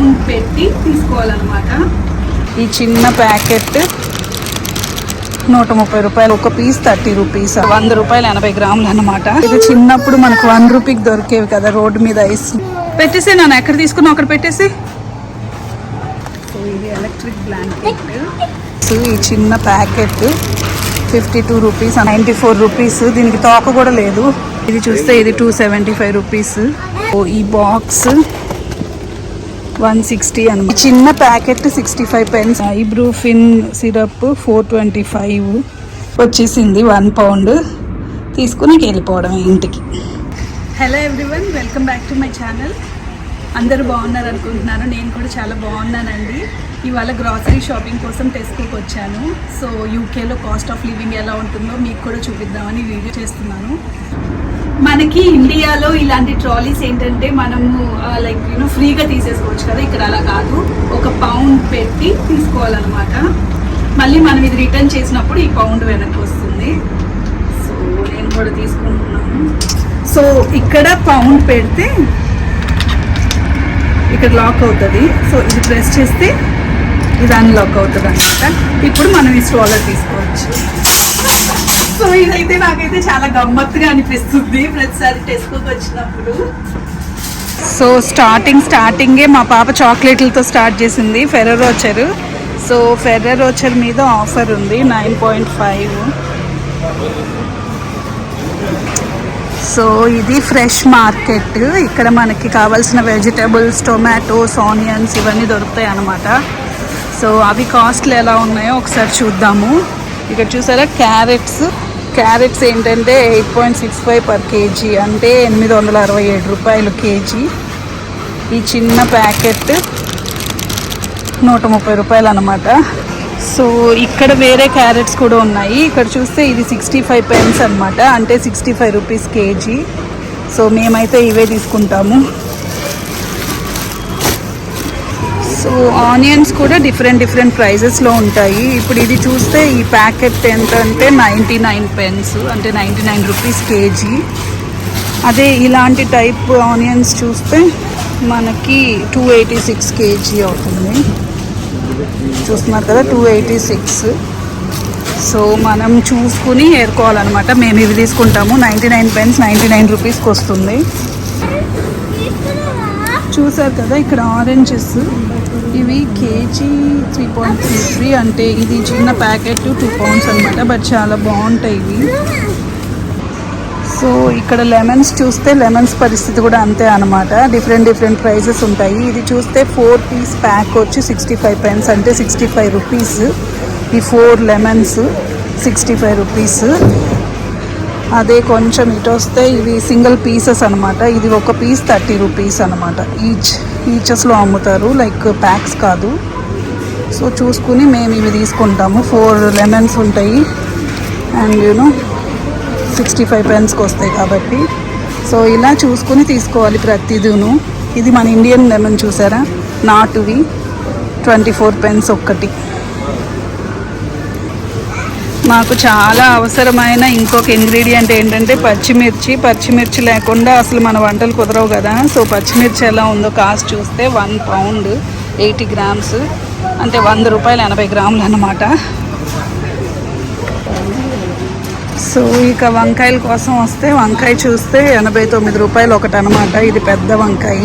Pound పెట్టి తీసుకోవాలన్నమాట. ఈ చిన్న ప్యాకెట్ నూట ముప్పై రూపాయలు ఒక పీస్ థర్టీ రూపీస్ వంద రూపాయలు ఎనభై గ్రాములు అన్నమాట. ఇది చిన్నప్పుడు మనకు వన్ రూపీకి దొరికేవి కదా రోడ్డు మీద ఐస్. పెట్టేసి నన్ను ఎక్కడ తీసుకున్నావు? అక్కడ పెట్టేసి ఇది ఎలక్ట్రిక్ బ్లాంకెట్ సో ఈ చిన్న packet fifty two rupees ninety four rupees. దీనికి తోక కూడా లేదు. ఇది చూస్తే ఇది టూ సెవెంటీ ఫైవ్ రూపీస్. ఓ ఈ బాక్స్ వన్ సిక్స్టీ అనమాట చిన్న packet sixty five pence ibuprofen syrup four twenty five వచ్చేసింది వన్ పౌండ్ తీసుకుని వెళ్ళిపోవడం ఇంటికి. Hello everyone welcome back to my channel అందరూ బాగున్నారు అనుకుంటున్నాను. నేను కూడా చాలా బాగున్నానండి. ఇవాళ గ్రాసరీ షాపింగ్ కోసం టెస్కోకి వచ్చాను. సో యూకేలో కాస్ట్ ఆఫ్ లివింగ్ ఎలా ఉంటుందో మీకు కూడా చూపిద్దామని వీడియో చేస్తున్నాను. మనకి ఇండియాలో ఇలాంటి ట్రాలీస్ ఏంటంటే మనము లైక్ యూనో ఫ్రీగా తీసేసుకోవచ్చు కదా. ఇక్కడ అలా కాదు. ఒక పౌండ్ పెట్టి తీసుకోవాలన్నమాట. మళ్ళీ మనం ఇది రిటర్న్ చేసినప్పుడు ఈ పౌండ్ వెనక్కి వస్తుంది. సో నేను కూడా తీసుకుంటున్నాను. సో ఇక్కడ పౌండ్ పెడితే ఇక్కడ లాక్ అవుతుంది. సో ఇది ప్రెస్ చేస్తే ఇది అన్లాక్ అవుతుంది అనమాట ఇప్పుడు మనం ఈ స్ట్రాలర్ తీసుకోవచ్చు. సో ఇదైతే నాకైతే చాలా గమ్మత్తుగా అనిపిస్తుంది ప్రతిసారి టెస్కోకి వచ్చినప్పుడు. సో స్టార్టింగ్ స్టార్టింగే మా పాప చాక్లెట్లతో స్టార్ట్ చేసింది. ఫెర్రర్ సో ఫెర్రర్ మీద ఆఫర్ ఉంది నైన్ పాయింట్ ఫైవ్ సో ఇది ఫ్రెష్ మార్కెట్ ఇక్కడ మనకి కావాల్సిన వెజిటబుల్స్ టొమాటోస్ ఆనియన్స్ ఇవన్నీ దొరుకుతాయి అన్నమాట. సో అవి కాస్ట్లు ఎలా ఉన్నాయో ఒకసారి చూద్దాము. ఇక్కడ చూసారా క్యారెట్స్ క్యారెట్స్ ఏంటంటే eight point six five per KG అంటే ఎనిమిది వందల అరవై ఏడు రూపాయలు కేజీ. ఈ చిన్న ప్యాకెట్ నూట ముప్పై రూపాయలు అనమాట సో ఇక్కడ వేరే క్యారెట్స్ కూడా ఉన్నాయి. ఇక్కడ చూస్తే ఇది సిక్స్టీ ఫైవ్ పెన్స్ అనమాట అంటే sixty five rupees KG. So మేమైతే ఇవే తీసుకుంటాము. సో ఆనియన్స్ కూడా డిఫరెంట్ డిఫరెంట్ ప్రైజెస్లో ఉంటాయి. ఇప్పుడు ఇది చూస్తే ఈ ప్యాకెట్ ఎంత అంటే నైంటీ నైన్ పెన్స్ అంటే నైంటీ నైన్ రూపీస్ కేజీ అదే ఇలాంటి టైప్ ఆనియన్స్ చూస్తే మనకి టూ ఎయిటీ సిక్స్ కేజీ అవుతుంది. చూస్తున్నారు కదా టూ ఎయిటీ సిక్స్ సో మనం చూసుకుని ఏరుకోవాలన్నమాట. మేము ఇవి తీసుకుంటాము. Ninety nine pence ninety nine రూపీస్కి వస్తుంది. చూసారు కదా ఇక్కడ ఆరెంజెస్ ఇవి KG three point three three అంటే ఇది చిన్న ప్యాకెట్ టూ పౌండ్స్ అనమాట బట్ చాలా బాగుంటాయి ఇవి. సో ఇక్కడ లెమన్స్ చూస్తే లెమన్స్ పరిస్థితి కూడా అంతే అనమాట డిఫరెంట్ డిఫరెంట్ ప్రైజెస్ ఉంటాయి. ఇది చూస్తే ఫోర్ పీస్ ప్యాక్ వచ్చి సిక్స్టీ ఫైవ్ పెన్స్ అంటే సిక్స్టీ ఫైవ్ రూపీస్ ఈ four lemons sixty five rupees అదే కొంచెం ఇటు వస్తే ఇవి సింగిల్ పీసెస్ అనమాట ఇది ఒక పీస్ థర్టీ రూపీస్ అనమాట ఈచ్ ఈచెస్లో అమ్ముతారు లైక్ ప్యాక్స్ కాదు. సో చూసుకుని మేము ఇవి తీసుకుంటాము. ఫోర్ లెమన్స్ ఉంటాయి. And you know sixty five పెన్స్కి వస్తాయి కాబట్టి. సో ఇలా చూసుకుని తీసుకోవాలి ప్రతిదీను. ఇది మన ఇండియన్ లెమన్ చూసారా? నాటువి. ట్వంటీ ఫోర్ పెన్స్ ఒక్కటి. మాకు చాలా అవసరమైన ఇంకొక ఇంగ్రీడియంట్ ఏంటంటే పచ్చిమిర్చి. పచ్చిమిర్చి లేకుండా అసలు మన వంటలు కుదరవు కదా. సో పచ్చిమిర్చి ఎలా ఉందో కాస్ట్ చూస్తే వన్ పౌండ్ ఎయిటీ గ్రామ్స్. అంటే వంద రూపాయలు ఎనభై గ్రాములు అన్నమాట. సో ఇక వంకాయల కోసం వస్తే వంకాయ చూస్తే ఎనభై తొమ్మిది రూపాయలు ఒకటి అనమాట ఇది పెద్ద వంకాయ.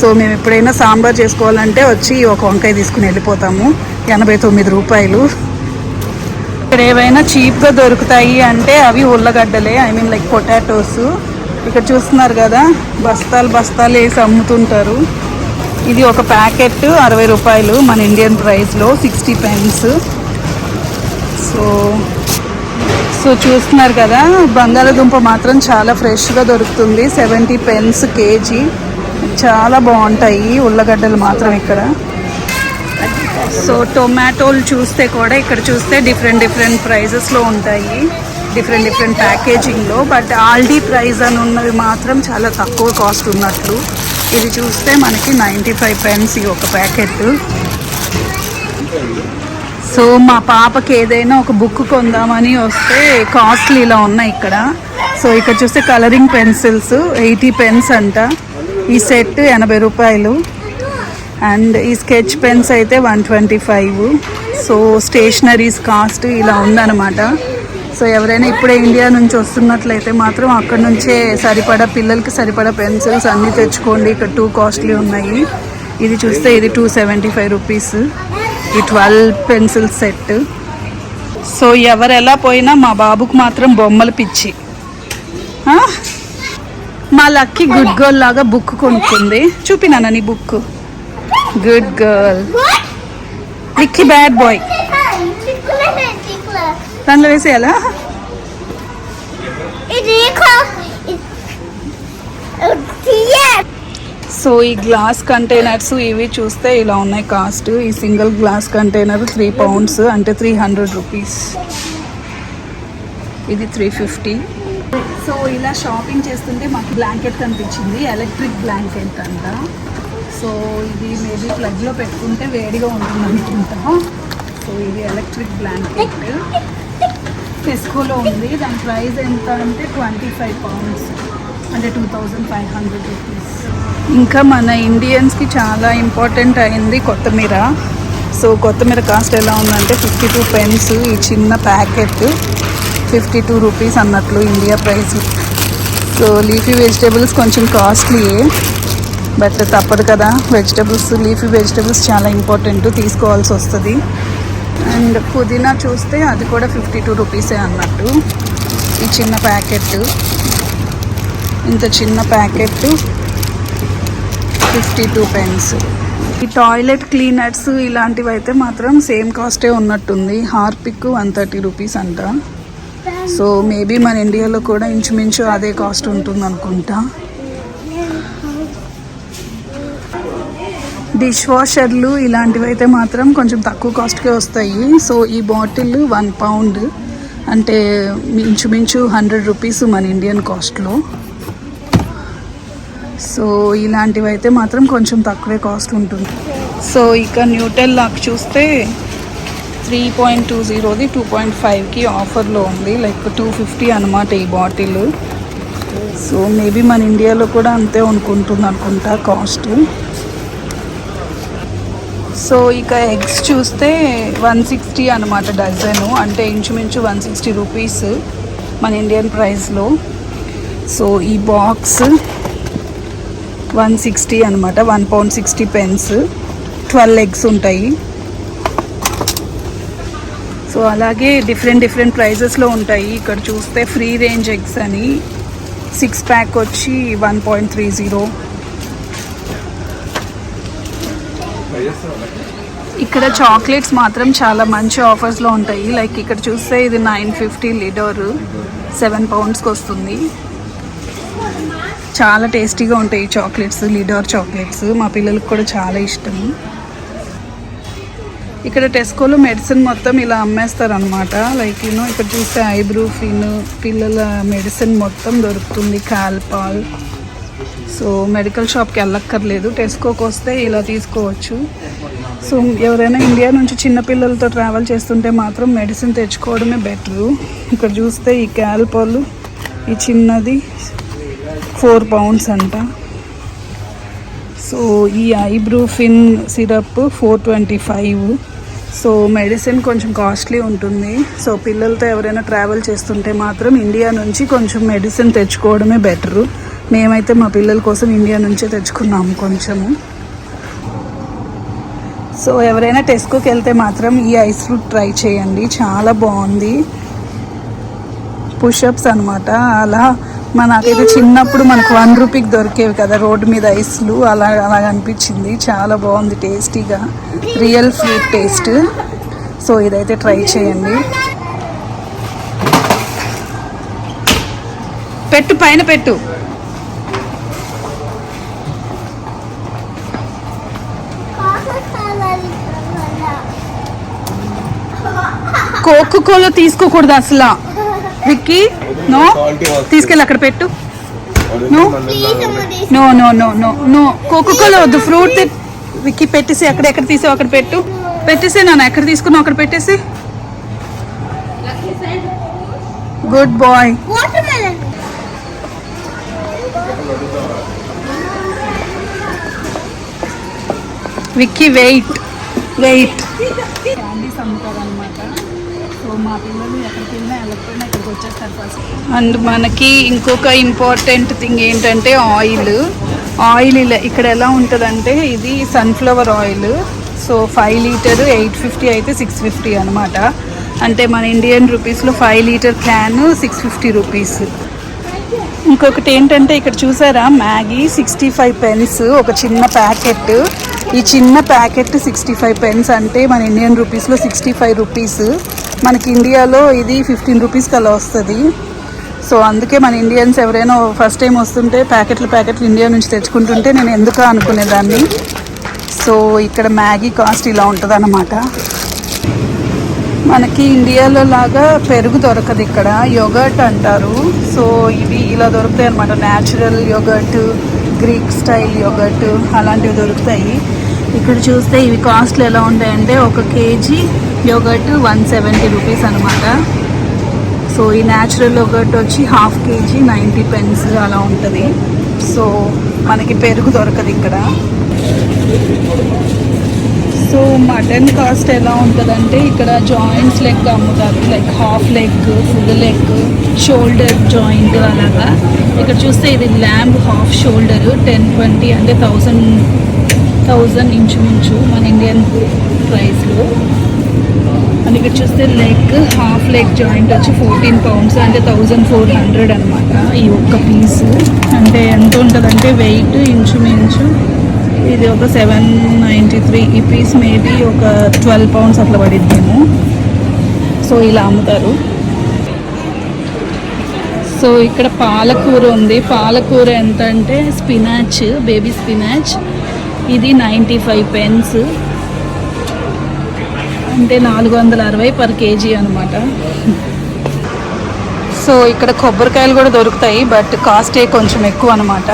సో మేము ఎప్పుడైనా సాంబార్ చేసుకోవాలంటే వచ్చి ఒక వంకాయ తీసుకుని వెళ్ళిపోతాము. ఎనభై తొమ్మిది రూపాయలు. ఇక్కడ ఏవైనా చీప్గా దొరుకుతాయి అంటే అవి ఉల్లగడ్డలే ఐ మీన్ లైక్ పొటాటోస్ ఇక్కడ చూస్తున్నారు కదా బస్తాలు బస్తాలు వేసి అమ్ముతుంటారు. ఇది ఒక ప్యాకెట్ అరవై రూపాయలు మన ఇండియన్ ప్రైస్లో సిక్స్టీ పెన్స్ సో సో చూస్తున్నారు కదా బంగాళదుంప మాత్రం చాలా ఫ్రెష్గా దొరుకుతుంది. Seventy pence KG. చాలా బాగుంటాయి ఉల్లగడ్డలు మాత్రం ఇక్కడ. సో టొమాటోలు చూస్తే కూడా ఇక్కడ చూస్తే డిఫరెంట్ డిఫరెంట్ ప్రైజెస్లో ఉంటాయి. డిఫరెంట్ డిఫరెంట్ ప్యాకేజింగ్లో బట్ ఆల్డీ ప్రైస్ అని ఉన్నవి మాత్రం చాలా తక్కువ కాస్ట్ ఉన్నట్లు. ఇది చూస్తే మనకి నైంటీ ఫైవ్ పెన్స్ ఈ ఒక ప్యాకెట్. సో మా పాపకి ఏదైనా ఒక బుక్ కొందామని వస్తే కాస్ట్లీ ఇలా ఉన్నాయి ఇక్కడ. సో ఇక్కడ చూస్తే కలరింగ్ పెన్సిల్స్ ఎయిటీ పెన్స్ అంట. ఈ సెట్ ఎనభై రూపాయలు. అండ్ ఈ స్కెచ్ పెన్స్ అయితే one twenty five. So stationeries cost ఇలా ఉందన్నమాట. సో ఎవరైనా ఇప్పుడే ఇండియా నుంచి వస్తున్నట్లయితే మాత్రం అక్కడ నుంచే సరిపడా పిల్లలకి సరిపడా పెన్సిల్స్ అన్నీ తెచ్చుకోండి. ఇక్కడ టూ కాస్ట్లీ ఉన్నాయి. ఇది చూస్తే ఇది టూ సెవెంటీ ఫైవ్ రూపీస్. ఈ ట్వెల్వ్ పెన్సిల్ సెట్. సో ఎవరు ఎలా పోయినా మా బాబుకు మాత్రం బొమ్మలు పిచ్చి. మా లక్కీ గుడ్ గోల్ లాగా బుక్ కొనుక్కుంది. చూపినానా నీ book? Good girl Vicky bad boy దాంట్లో వేసేయాలా? సో ఈ గ్లాస్ కంటైనర్స్ ఇవి చూస్తే ఇలా ఉన్నాయి కాస్ట్ ఈ single glass container three pounds అంటే త్రీ హండ్రెడ్ రూపీస్ ఇది త్రీ ఫిఫ్టీ సో ఇలా షాపింగ్ చేస్తుంటే మాకు బ్లాంకెట్ కనిపించింది. ఎలక్ట్రిక్ బ్లాంకెట్ అంట. సో ఇది మేబీ ప్లగ్లో పెట్టుకుంటే వేడిగా ఉంటుంది అనుకుంటా. సో ఇది ఎలక్ట్రిక్ బ్లాంకెట్. టెస్కోలో ఉంది. దాని ప్రైస్ ఎంత అంటే ట్వంటీ ఫైవ్ పౌండ్స్. అంటే two thousand five hundred rupees. ఇంకా మన ఇండియన్స్కి చాలా ఇంపార్టెంట్ అయింది కొత్తిమీర. సో కొత్తిమీర కాస్ట్ ఎలా ఉందంటే ఫిఫ్టీ టూ పెన్స్ ఈ చిన్న ప్యాకెట్. ఫిఫ్టీ టూ రూపీస్ అన్నట్లు India price. So leafy vegetables కొంచెం కాస్ట్లీయే. బట్ తప్పదు కదా. వెజిటబుల్స్ లీఫీ వెజిటబుల్స్ చాలా ఇంపార్టెంట్ తీసుకోవాల్సి వస్తుంది. అండ్ పుదీనా చూస్తే అది కూడా ఫిఫ్టీ టూ రూపీసే అన్నట్టు. ఈ చిన్న ప్యాకెట్. ఇంత చిన్న ప్యాకెట్ ఫిఫ్టీ టూ పెన్స్ ఈ టాయిలెట్ క్లీనర్స్ ఇలాంటివి అయితే మాత్రం సేమ్ కాస్టే ఉన్నట్టుంది. హార్పిక్ వన్ థర్టీ రూపీస్ అంట. సో మేబీ మన ఇండియాలో కూడా ఇంచుమించు అదే కాస్ట్ ఉంటుంది అనుకుంటా డిష్ వాషర్లు ఇలాంటివి అయితే మాత్రం కొంచెం తక్కువ కాస్ట్కే వస్తాయి. సో ఈ బాటిల్ వన్ పౌండ్ అంటే ఇంచుమించు హండ్రెడ్ రూపీస్ మన ఇండియన్ కాస్ట్లో. సో ఇలాంటివి అయితే మాత్రం కొంచెం తక్కువే కాస్ట్ ఉంటుంది. సో ఇక న్యూటెల్ లాక్ చూస్తే త్రీ పాయింట్ టూ జీరోది టూ పాయింట్ ఫైవ్కి ఆఫర్లో ఉంది. లైక్ టూ ఫిఫ్టీ అనమాట ఈ బాటిల్. సో మేబీ మన ఇండియాలో కూడా అంతే అనుకుంటుంది అనుకుంటా కాస్ట్. సో ఇక ఎగ్స్ చూస్తే వన్ సిక్స్టీ అనమాట డజను అంటే ఇంచుమించు వన్ సిక్స్టీ రూపీస్ మన ఇండియన్ ప్రైస్లో. సో ఈ బాక్స్ వన్ సిక్స్టీ అనమాట one pound sixty pence twelve eggs ఉంటాయి. సో అలాగే డిఫరెంట్ డిఫరెంట్ ప్రైజెస్లో ఉంటాయి. ఇక్కడ చూస్తే ఫ్రీ రేంజ్ ఎగ్స్ అని సిక్స్ ప్యాక్ వచ్చి వన్ పాయింట్ త్రీ జీరో. ఇక్కడ చాక్లెట్స్ మాత్రం చాలా మంచి ఆఫర్స్లో ఉంటాయి. లైక్ ఇక్కడ చూస్తే ఇది నైన్ ఫిఫ్టీ లీటర్ సెవెన్ పౌండ్స్కి వస్తుంది. చాలా టేస్టీగా ఉంటాయి ఈ చాక్లెట్స్ లీడర్ చాక్లెట్స్. మా పిల్లలకు కూడా చాలా ఇష్టం. ఇక్కడ టెస్కోలో మెడిసిన్ మొత్తం ఇలా అమ్మేస్తారు అనమాట లైక్ యూనో ఇక్కడ చూస్తే ఐబ్రూ ఫిన్ పిల్లల మెడిసిన్ మొత్తం దొరుకుతుంది. కాల్పాల్. సో మెడికల్ షాప్కి వెళ్ళక్కర్లేదు. టెస్కోకి వస్తే ఇలా తీసుకోవచ్చు. సో ఎవరైనా ఇండియా నుంచి చిన్నపిల్లలతో ట్రావెల్ చేస్తుంటే మాత్రం మెడిసిన్ తెచ్చుకోవడమే బెటరు ఇక్కడ చూస్తే ఈ క్యాల్పాలు ఈ చిన్నది ఫోర్ పౌండ్స్ అంట. సో ఈ ibuprofen syrup four twenty five so medicine కొంచెం కాస్ట్లీ ఉంటుంది. సో పిల్లలతో ఎవరైనా ట్రావెల్ చేస్తుంటే మాత్రం ఇండియా నుంచి కొంచెం మెడిసిన్ తెచ్చుకోవడమే బెటరు మేమైతే మా పిల్లల కోసం ఇండియా నుంచే తెచ్చుకున్నాము కొంచెము. సో ఎవరైనా టెస్కోకి వెళ్తే మాత్రం ఈ ఐస్ ఫ్రూట్ ట్రై చేయండి. చాలా బాగుంది. పుషప్స్ అనమాట అలా మనకైతే చిన్నప్పుడు మనకు వన్ రూపీకి దొరికేవి కదా రోడ్డు మీద ఐస్లు. అలా అలా అనిపించింది. చాలా బాగుంది టేస్టీగా. Real fruit taste. సో ఇదైతే ట్రై చేయండి. పెట్టు పైన పెట్టు. కోకో కోలా తీసుకోకూడదు అసలు. విక్కీ నో తీసుకెళ్ళి అక్కడ పెట్టు. No no no no no no Coca Cola వద్దు. ఫ్రూట్ విక్కీ పెట్టేసి అక్కడ ఎక్కడ తీసావు అక్కడ పెట్టు. పెట్టేసి నన్ను ఎక్కడ తీసుకున్నావు అక్కడ పెట్టేసి. Good boy. Watermelon. Vicky wait. Wait candies అమ్ముతారు అనమాట సో మా పిల్లలు ఎక్కడికి వెళ్ళినా వెళ్ళకపోయినా ఇక్కడికి వచ్చేస్తారు ఫస్ట్ అండ్ మనకి ఇంకొక ఇంపార్టెంట్ థింగ్ ఏంటంటే ఆయిల్. ఆయిల్ ఇలా ఇక్కడ ఎలా ఉంటుందంటే ఇది sunflower oil so five litre eight fifty అయితే సిక్స్ ఫిఫ్టీ అనమాట అంటే మన ఇండియన్ రూపీస్లో five litre can six fifty rupees ఇంకొకటి ఏంటంటే ఇక్కడ చూసారా? మ్యాగీ సిక్స్టీ ఫైవ్ పెన్స్ ఒక చిన్న ప్యాకెట్. ఈ చిన్న ప్యాకెట్ సిక్స్టీ ఫైవ్ పెన్స్ అంటే మన ఇండియన్ రూపీస్లో సిక్స్టీ ఫైవ్ రూపీస్. మనకి ఇండియాలో ఇది ఫిఫ్టీన్ రూపీస్కి అలా వస్తుంది. సో అందుకే మన ఇండియన్స్ ఎవరైనా ఫస్ట్ టైం వస్తుంటే ప్యాకెట్లు ప్యాకెట్లు ఇండియా నుంచి తెచ్చుకుంటుంటే నేను ఎందుకు అనుకునేదాన్ని? సో ఇక్కడ మ్యాగీ కాస్ట్ ఇలా ఉంటుంది మనకి ఇండియాలో లాగా పెరుగు దొరకదు ఇక్కడ. యోగర్ట్ అంటారు. సో ఇవి ఇలా దొరుకుతాయి అనమాట natural yogurt Greek style yogurt అలాంటివి దొరుకుతాయి. ఇక్కడ చూస్తే ఇవి కాస్ట్లు ఎలా ఉంటాయంటే ఒక KG yogurt one seventy rupees అనమాట సో ఈ న్యాచురల్ యోగర్ట్ వచ్చి హాఫ్ కేజీ నైంటీ పెన్స్ అలా ఉంటుంది. సో మనకి పెరుగు దొరకదు ఇక్కడ. సో మటన్ కాస్ట్ ఎలా ఉంటుందంటే ఇక్కడ జాయింట్స్ లెగ్ అమ్ముతారు. Like half leg full leg shoulder joint అలాగా. ఇక్కడ చూస్తే ఇది lamb half shoulder ten twenty అంటే థౌజండ్ థౌజండ్ ఇంచుమించు మన ఇండియన్ ప్రైస్లో అండ్ ఇక్కడ చూస్తే లెగ్ హాఫ్ లెగ్ జాయింట్ వచ్చి ఫోర్టీన్ పౌండ్స్ అంటే థౌజండ్ ఫోర్ హండ్రెడ్ అనమాట ఈ ఒక్క పీస్ అంటే ఎంత ఉంటుందంటే వెయిట్ ఇంచుమించు ఇది ఒక సెవెన్ నైంటీ త్రీ ఈ పీస్ మేబీ ఒక ట్వెల్వ్ పౌండ్స్ అట్లా పడిద్దేమో సో ఇలా అమ్ముతారు. సో ఇక్కడ పాలకూర ఉంది. పాలకూర ఎంత అంటే స్పినాచ్ బేబీ స్పినాచ్. ఇది నైంటీ ఫైవ్ పెన్స్. అంటే నాలుగు వందల అరవై పర్ కేజీ అనమాట సో ఇక్కడ కొబ్బరికాయలు కూడా దొరుకుతాయి బట్ కాస్టే కొంచెం ఎక్కువ అనమాట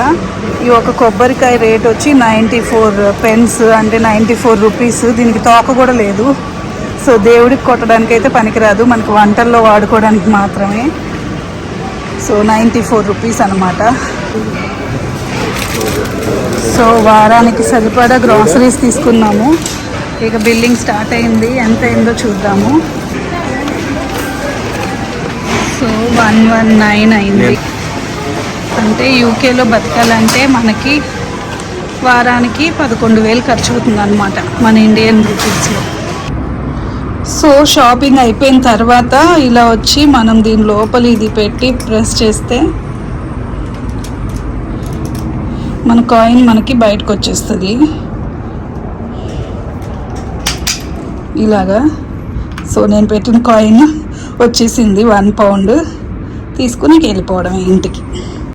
ఈ ఒక కొబ్బరికాయ రేట్ వచ్చి నైంటీ ఫోర్ పెన్స్ అంటే నైంటీ ఫోర్ రూపీస్. దీనికి తోక కూడా లేదు. సో దేవుడికి కొట్టడానికి అయితే పనికిరాదు. మనకి వంటల్లో వాడుకోవడానికి మాత్రమే. సో నైంటీ ఫోర్ రూపీస్ అనమాట సో వారానికి సరిపడా గ్రాసరీస్ తీసుకున్నాము. ఇక బిల్లింగ్ స్టార్ట్ అయింది. ఎంత అయిందో చూద్దాము. వన్ వన్ నైన్ అయింది. అంటే యూకేలో బతకాలంటే మనకి వారానికి పదకొండు వేలు ఖర్చు అవుతుంది అనమాట మన ఇండియన్ రూపీస్లో. సో షాపింగ్ అయిపోయిన తర్వాత ఇలా వచ్చి మనం దీని లోపల ఇది పెట్టి ప్రెస్ చేస్తే మన కాయిన్ మనకి బయటకు వచ్చేస్తుంది ఇలాగా. సో నేను పెట్టిన కాయిన్ వచ్చేసింది వన్ పౌండ్. తీసుకుని వెళ్ళిపోవడం ఇంటికి.